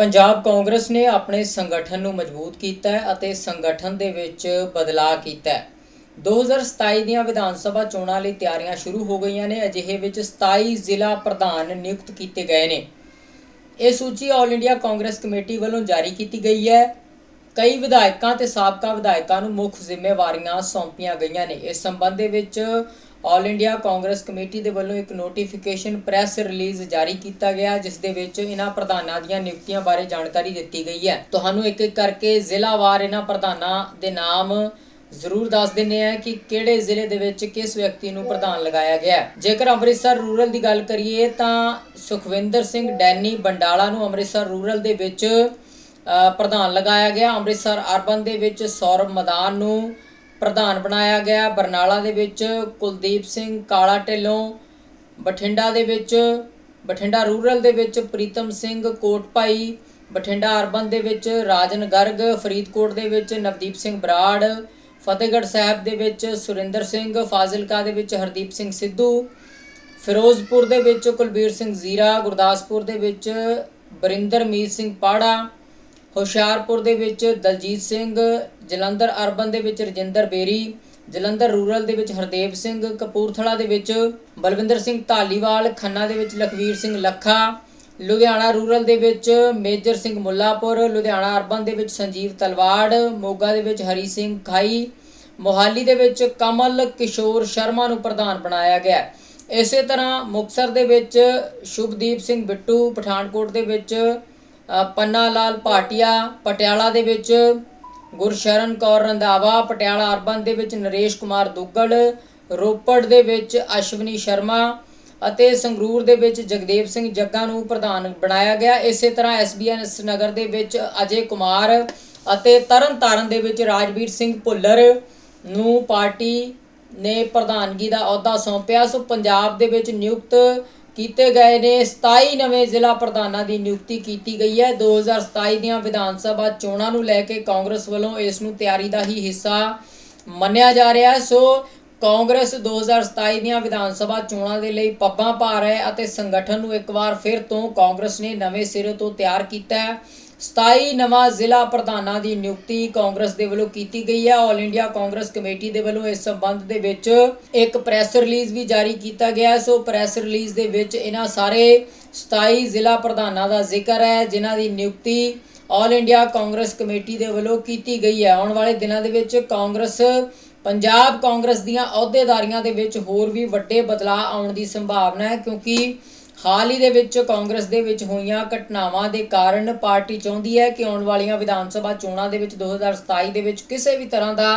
ਪੰਜਾਬ ਕਾਂਗਰਸ ਨੇ ਆਪਣੇ ਸੰਗਠਨ ਨੂੰ ਮਜ਼ਬੂਤ ਕੀਤਾ ਹੈ ਅਤੇ ਸੰਗਠਨ ਦੇ ਵਿੱਚ ਬਦਲਾਅ ਕੀਤਾ ਹੈ। 2027 ਦੀਆਂ ਵਿਧਾਨ ਸਭਾ ਚੋਣਾਂ ਲਈ ਤਿਆਰੀਆਂ ਸ਼ੁਰੂ ਹੋ ਗਈਆਂ ਨੇ। ਅਜਿਹੇ ਵਿੱਚ 27 ਜ਼ਿਲ੍ਹਾ ਪ੍ਰਧਾਨ ਨਿਯੁਕਤ ਕੀਤੇ ਗਏ ਨੇ। ਇਹ ਸੂਚੀ ਆਲ ਇੰਡੀਆ ਕਾਂਗਰਸ ਕਮੇਟੀ ਵੱਲੋਂ ਜਾਰੀ ਕੀਤੀ ਗਈ ਹੈ। ਕਈ ਵਿਧਾਇਕਾਂ ਤੇ ਸਾਬਕਾ ਵਿਧਾਇਕਾਂ ਨੂੰ ਮੁੱਖ ਜ਼ਿੰਮੇਵਾਰੀਆਂ ਸੌਂਪੀਆਂ ਗਈਆਂ ਨੇ। ਇਸ ਸੰਬੰਧ ਦੇ ਵਿੱਚ ਆਲ ਇੰਡੀਆ ਕਾਂਗਰਸ ਕਮੇਟੀ ਦੇ ਵੱਲੋਂ ਇੱਕ ਨੋਟੀਫਿਕੇਸ਼ਨ ਪ੍ਰੈਸ ਰਿਲੀਜ਼ ਜਾਰੀ ਕੀਤਾ ਗਿਆ, ਜਿਸ ਦੇ ਵਿੱਚ ਇਹਨਾਂ ਪ੍ਰਧਾਨਾਂ ਦੀਆਂ ਨਿਯੁਕਤੀਆਂ ਬਾਰੇ ਜਾਣਕਾਰੀ ਦਿੱਤੀ ਗਈ ਹੈ। ਤੁਹਾਨੂੰ ਇੱਕ ਇੱਕ ਕਰਕੇ ਜ਼ਿਲ੍ਹਾਵਾਰ ਇਹਨਾਂ ਪ੍ਰਧਾਨਾਂ ਦੇ ਨਾਮ ਜ਼ਰੂਰ ਦੱਸ ਦਿੰਨੇ ਆ ਕਿ ਕਿਹੜੇ ਜ਼ਿਲ੍ਹੇ ਦੇ ਵਿੱਚ ਕਿਸ ਵਿਅਕਤੀ ਨੂੰ ਪ੍ਰਧਾਨ ਲਗਾਇਆ ਗਿਆ ਜੇਕਰ ਅੰਮ੍ਰਿਤਸਰ ਰੂਰਲ ਦੀ ਗੱਲ ਕਰੀਏ ਤਾਂ ਸੁਖਵਿੰਦਰ ਸਿੰਘ ਡੈਨੀ ਬੰਡਾਲਾ ਨੂੰ ਅੰਮ੍ਰਿਤਸਰ ਰੂਰਲ ਦੇ ਵਿੱਚ ਪ੍ਰਧਾਨ ਲਗਾਇਆ ਗਿਆ। ਅੰਮ੍ਰਿਤਸਰ ਅਰਬਨ ਦੇ ਵਿੱਚ ਸੌਰਵ ਮਦਾਨ ਨੂੰ ਪ੍ਰਧਾਨ ਬਣਾਇਆ ਗਿਆ। ਬਰਨਾਲਾ ਦੇ ਵਿੱਚ ਕੁਲਦੀਪ ਸਿੰਘ ਕਾਲਾ ਢਿੱਲੋਂ, ਬਠਿੰਡਾ ਦੇ ਵਿੱਚ, ਬਠਿੰਡਾ ਰੂਰਲ ਦੇ ਵਿੱਚ ਪ੍ਰੀਤਮ ਸਿੰਘ ਕੋਟਪਾਈ ਬਠਿੰਡਾ ਅਰਬਨ ਦੇ ਵਿੱਚ ਰਾਜਨ ਗਰਗ, ਫਰੀਦਕੋਟ ਦੇ ਵਿੱਚ ਨਵਦੀਪ ਸਿੰਘ ਬਰਾੜ, ਫਤਿਹਗੜ੍ਹ ਸਾਹਿਬ ਦੇ ਵਿੱਚ ਸੁਰਿੰਦਰ ਸਿੰਘ, ਫਾਜ਼ਿਲਕਾ ਦੇ ਵਿੱਚ ਹਰਦੀਪ ਸਿੰਘ ਸਿੱਧੂ, ਫਿਰੋਜ਼ਪੁਰ ਦੇ ਵਿੱਚ ਕੁਲਬੀਰ ਸਿੰਘ ਜ਼ੀਰਾ, ਗੁਰਦਾਸਪੁਰ ਦੇ ਵਿੱਚ ਬਰਿੰਦਰਮੀਤ ਸਿੰਘ ਪਾੜਾ ਹੁਸ਼ਿਆਰਪੁਰ ਦੇ ਵਿੱਚ ਦਲਜੀਤ ਸਿੰਘ ਜਲੰਧਰ ਅਰਬਨ ਦੇ ਵਿੱਚ ਰਜਿੰਦਰ ਬੇਰੀ ਜਲੰਧਰ ਰੂਰਲ ਦੇ ਵਿੱਚ ਹਰਦੇਵ ਸਿੰਘ ਕਪੂਰਥਲਾ ਦੇ ਵਿੱਚ ਬਲਵਿੰਦਰ ਸਿੰਘ ਢਾਲੀਵਾਲ ਖੰਨਾ ਦੇ ਵਿੱਚ ਲਖਵੀਰ ਸਿੰਘ ਲੱਖਾ ਲੁਧਿਆਣਾ ਰੂਰਲ ਦੇ ਵਿੱਚ ਮੇਜਰ ਸਿੰਘ ਮੁੱਲਾਪੁਰ ਲੁਧਿਆਣਾ ਅਰਬਨ ਦੇ ਵਿੱਚ ਸੰਜੀਵ ਤਲਵਾੜ ਮੋਗਾ ਦੇ ਵਿੱਚ ਹਰੀ ਸਿੰਘ ਖਾਈ ਮੋਹਾਲੀ ਦੇ ਵਿੱਚ ਕਮਲ ਕਿਸ਼ੋਰ ਸ਼ਰਮਾ ਨੂੰ ਪ੍ਰਧਾਨ ਬਣਾਇਆ ਗਿਆ ਇਸੇ ਤਰ੍ਹਾਂ ਮੁਕਤਸਰ ਦੇ ਵਿੱਚ ਸ਼ੁਭਦੀਪ ਸਿੰਘ ਬਿੱਟੂ ਪਠਾਨਕੋਟ ਦੇ ਵਿੱਚ ਪੰਨਾ ਲਾਲ ਭਾਟੀਆ ਪਟਿਆਲਾ ਦੇ ਵਿੱਚ, ਗੁਰਸ਼ਰਨ ਕੌਰ ਰੰਧਾਵਾ ਪਟਿਆਲਾ ਅਰਬਨ ਦੇ ਵਿੱਚ, ਨਰੇਸ਼ ਕੁਮਾਰ ਦੁੱਗਲ, ਰੋਪੜ ਦੇ ਵਿੱਚ ਅਸ਼ਵਨੀ ਸ਼ਰਮਾ ਅਤੇ ਸੰਗਰੂਰ ਦੇ ਵਿੱਚ ਜਗਦੇਵ ਸਿੰਘ ਜੱਗਾ ਨੂੰ ਪ੍ਰਧਾਨ ਬਣਾਇਆ ਗਿਆ। ਇਸੇ ਤਰ੍ਹਾਂ ਐਸਬੀਐਨ ਨਗਰ ਦੇ ਵਿੱਚ ਅਜੇ ਕੁਮਾਰ ਅਤੇ ਤਰਨਤਾਰਨ ਦੇ ਵਿੱਚ ਰਾਜਵੀਰ ਸਿੰਘ ਭੁੱਲਰ ਨੂੰ ਪਾਰਟੀ ਨੇ ਪ੍ਰਧਾਨਗੀ ਦਾ ਅਹੁਦਾ ਸੌਂਪਿਆ। ਸੋ ਪੰਜਾਬ ਦੇ ਵਿੱਚ ਨਿਯੁਕਤ ਕੀਤੇ ਗਏ ਨੇ। 27 ਨਵੇਂ ਜ਼ਿਲ੍ਹਾ ਪ੍ਰਧਾਨਾਂ ਦੀ ਨਿਯੁਕਤੀ ਕੀਤੀ ਗਈ ਹੈ। 2027 ਦੀਆਂ ਵਿਧਾਨ ਸਭਾ ਚੋਣਾਂ ਨੂੰ ਲੈ ਕੇ ਕਾਂਗਰਸ ਵੱਲੋਂ ਇਸ ਨੂੰ ਤਿਆਰੀ ਦਾ ਹੀ ਹਿੱਸਾ ਮੰਨਿਆ ਜਾ ਰਿਹਾ ਹੈ। ਸੋ ਕਾਂਗਰਸ 2027 ਦੀਆਂ ਵਿਧਾਨ ਸਭਾ ਚੋਣਾਂ ਦੇ ਲਈ ਪੱਬਾਂ ਪਾ ਰਿਹਾ ਹੈ ਅਤੇ ਸੰਗਠਨ ਨੂੰ ਇੱਕ ਵਾਰ ਫਿਰ ਤੋਂ ਕਾਂਗਰਸ ਨੇ ਨਵੇਂ ਸਿਰੇ ਤੋਂ ਤਿਆਰ ਕੀਤਾ ਹੈ। 27 ਨਵਾਂ ਜ਼ਿਲ੍ਹਾ ਪ੍ਰਧਾਨਾਂ ਦੀ ਨਿਯੁਕਤੀ ਕਾਂਗਰਸ ਦੇ ਵੱਲੋਂ ਕੀਤੀ ਗਈ ਹੈ। ਆਲ ਇੰਡੀਆ ਕਾਂਗਰਸ ਕਮੇਟੀ ਦੇ ਵੱਲੋਂ ਇਸ ਸੰਬੰਧ ਦੇ ਵਿੱਚ ਇੱਕ ਪ੍ਰੈਸ ਰਿਲੀਜ਼ ਵੀ ਜਾਰੀ ਕੀਤਾ ਗਿਆ ਸੋ ਪ੍ਰੈਸ ਰਿਲੀਜ਼ ਦੇ ਵਿੱਚ ਇਹਨਾਂ ਸਾਰੇ 27 ਜ਼ਿਲ੍ਹਾ ਪ੍ਰਧਾਨਾਂ ਦਾ ਜ਼ਿਕਰ ਹੈ, ਜਿਨ੍ਹਾਂ ਦੀ ਨਿਯੁਕਤੀ ਆਲ ਇੰਡੀਆ ਕਾਂਗਰਸ ਕਮੇਟੀ ਦੇ ਵੱਲੋਂ ਕੀਤੀ ਗਈ ਹੈ। ਆਉਣ ਵਾਲੇ ਦਿਨਾਂ ਦੇ ਵਿੱਚ ਕਾਂਗਰਸ, ਪੰਜਾਬ ਕਾਂਗਰਸ ਦੀਆਂ ਅਹੁਦੇਦਾਰੀਆਂ ਦੇ ਵਿੱਚ ਹੋਰ ਵੀ ਵੱਡੇ ਬਦਲਾਅ ਆਉਣ ਦੀ ਸੰਭਾਵਨਾ ਹੈ, ਕਿਉਂਕਿ ਹਾਲ ਹੀ ਦੇ ਵਿੱਚ ਕਾਂਗਰਸ ਦੇ ਵਿੱਚ ਹੋਈਆਂ ਘਟਨਾਵਾਂ ਦੇ ਕਾਰਨ ਪਾਰਟੀ ਚਾਹੁੰਦੀ ਹੈ ਕਿ ਆਉਣ ਵਾਲੀਆਂ ਵਿਧਾਨ ਸਭਾ ਚੋਣਾਂ ਦੇ ਵਿੱਚ 2027 ਦੇ ਵਿੱਚ ਕਿਸੇ ਵੀ ਤਰ੍ਹਾਂ ਦਾ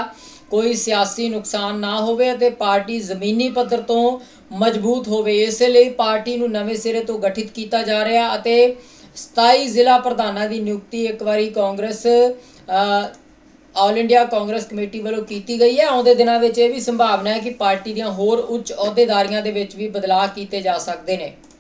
ਕੋਈ ਸਿਆਸੀ ਨੁਕਸਾਨ ਨਾ ਹੋਵੇ ਅਤੇ ਪਾਰਟੀ ਜ਼ਮੀਨੀ ਪੱਧਰ ਤੋਂ ਮਜ਼ਬੂਤ ਹੋਵੇ। ਇਸੇ ਲਈ ਪਾਰਟੀ ਨੂੰ ਨਵੇਂ ਸਿਰੇ ਤੋਂ ਗਠਿਤ ਕੀਤਾ ਜਾ ਰਿਹਾ ਅਤੇ 27 ਜ਼ਿਲ੍ਹਾ ਪ੍ਰਧਾਨਾਂ ਦੀ ਨਿਯੁਕਤੀ ਇੱਕ ਵਾਰੀ Congress all India Congress committee ਵੱਲੋਂ ਕੀਤੀ ਗਈ ਹੈ। ਆਉਂਦੇ ਦਿਨਾਂ ਵਿੱਚ ਇਹ ਵੀ ਸੰਭਾਵਨਾ ਹੈ ਕਿ ਪਾਰਟੀ ਦੀਆਂ ਹੋਰ ਉੱਚ ਅਹੁਦੇਦਾਰੀਆਂ ਦੇ ਵਿੱਚ ਵੀ ਬਦਲਾਅ ਕੀਤੇ ਜਾ ਸਕਦੇ ਨੇ।